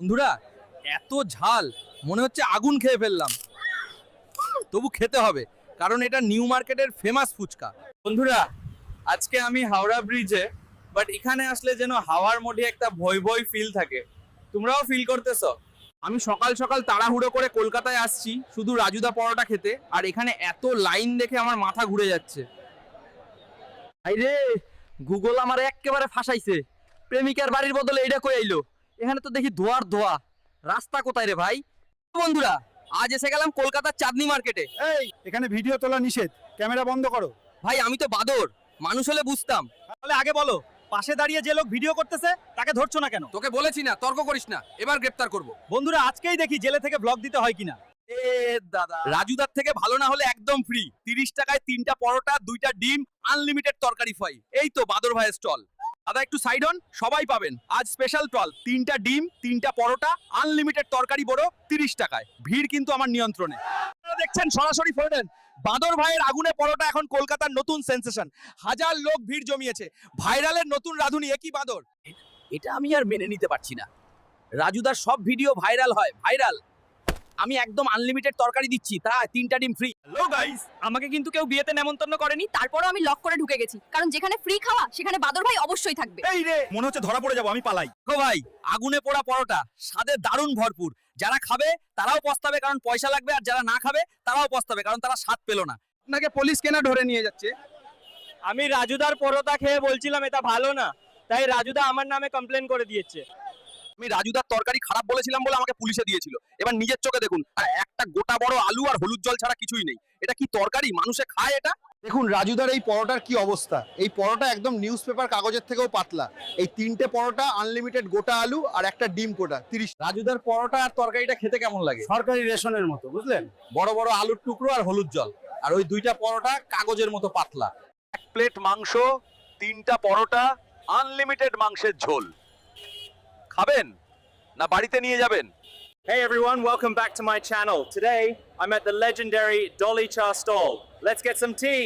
বন্ধুরা, এত ঝাল, মনে হচ্ছে আগুন খেয়ে ফেললাম। তবু খেতে হবে, কারণ এটা নিউ মার্কেটের ফেমাস ফুচকা। বন্ধুরা, আজকে আমি হাওড়া ব্রিজে বাট এখানে আসলে যেন হাওয়ার মধ্যে একটা ভয় ভয় ফিল থাকে। তোমরাও ফিল করতেছো? আমি সকাল সকাল তাড়াহুড়ো করে কলকাতায় আসছি, শুধু রাজুদা পরোটা খেতে, আর এখানে এত লাইন দেখে আমার মাথা ঘুরে যাচ্ছে। আইরে গুগল আমার একেবারে ফাঁসাইছে। প্রেমিকার বাড়ির বদলে এইটা কই আইলো? এখানে তো দেখি ধোয়ার ধোয়া। রাস্তা কোথায় রে ভাই? বন্ধুরা আজ এসে গেলাম কলকাতার চাঁদনি মার্কেটে। এই এখানে ভিডিও তোলা নিষেধ। ক্যামেরা বন্ধ করো। ভাই আমি তো বাদর। মানুষ হলে বুঝতাম। তাহলে আগে বলো পাশে দাঁড়িয়ে যে লোক ভিডিও করতেছে তাকে ধরছো না কেন? তোকে বলেছি না তর্ক করিস না। এবার গ্রেপ্তার করব। বন্ধুরা আজকেই দেখি জেলে থেকে ব্লগ দিতে হয় কিনা। এ দাদা। রাজুদার থেকে ভালো না হলে একদম ফ্রি তিরিশ টাকায় তিনটা পরোটা দুইটা ডিম আনলিমিটেড তরকারি ফ্রাই এই তো বাদর ভাইয়ের স্টল দাদা, একটু সাইড অন সবাই পাবেন। আজ স্পেশাল টল তিনটা ডিম, তিনটা পরোটা আনলিমিটেড তরকারি বড়, তিরিশ টাকায়। ভিড় কিন্তু আমার নিয়ন্ত্রণে। দেখছেন সরাসরি ফোরেন বাঁদর ভাইয়ের আগুনে পরোটা এখন কলকাতার নতুন সেন্সেশন হাজার লোক ভিড় জমিয়েছে। ভাইরালের নতুন রাধুনি একই বাঁদর? এটা আমি আর মেনে নিতে পারছি না। রাজুদার সব ভিডিও ভাইরাল হয় ভাইরাল আমি একদম আনলিমিটেড তরকারি দিচ্ছি। তা তিনটা ডিম ফ্রি হ্যালো গাইস আমাকে কিন্তু কেউ বিয়েতে নেমন্তন্ন করেনি তারপরও আমি লক করে ঢুকে গেছি। কারণ যেখানে ফ্রি খাওয়া সেখানে বাদর ভাই অবশ্যই থাকবে। এই রে মনে হচ্ছে ধরা পড়ে যাব আমি পালাই। দেখো ভাই আগুনে পোড়া পরোটা স্বাদে দারুণ ভরপুর। যারা খাবে তারাও পস্তাবে কারণ পয়সা লাগবে আর যারা না খাবে তারাও পস্তাবে কারণ তারা স্বাদ পেল না। আপনাকে পুলিশ কেনা ধরে নিয়ে যাচ্ছে। আমি রাজুদার পরোটা খেয়ে বলছিলাম এটা ভালো না। তাই রাজুদা আমার নামে কমপ্লেন করে দিয়েছে। আমি রাজুদার তরকারি খারাপ বলেছিলাম বলে আমাকে পুলিশে দিয়েছিল। এবার নিজের চোখে দেখুন আর একটা গোটা বড় আলু আর হলুদ জল ছাড়া কিছুই নেই। এটা কি তরকারি? মানুষে খায় এটা? দেখুন রাজুদার এই পরোটার কি অবস্থা? এই পরোটা একদম নিউজ পেপার কাগজের থেকেও পাতলা। এই তিনটে পরোটা আনলিমিটেড গোটা আলু আর একটা ডিম কোটা তিরিশ রাজুদার পরোটা আর তরকারিটা খেতে কেমন লাগে? সরকারি রেশনের মতো বুঝলেন? বড় বড় আলুর টুকরো আর হলুদ জল। আর ওই দুইটা পরোটা কাগজের মতো পাতলা। এক প্লেট মাংস তিনটা পরোটা আনলিমিটেড মাংসের ঝোল। খাবেন না বাড়িতে নিয়ে যাবেন Hey everyone, welcome back to my channel. Today, I'm at the legendary Dolly Cha stall. Let's get some tea.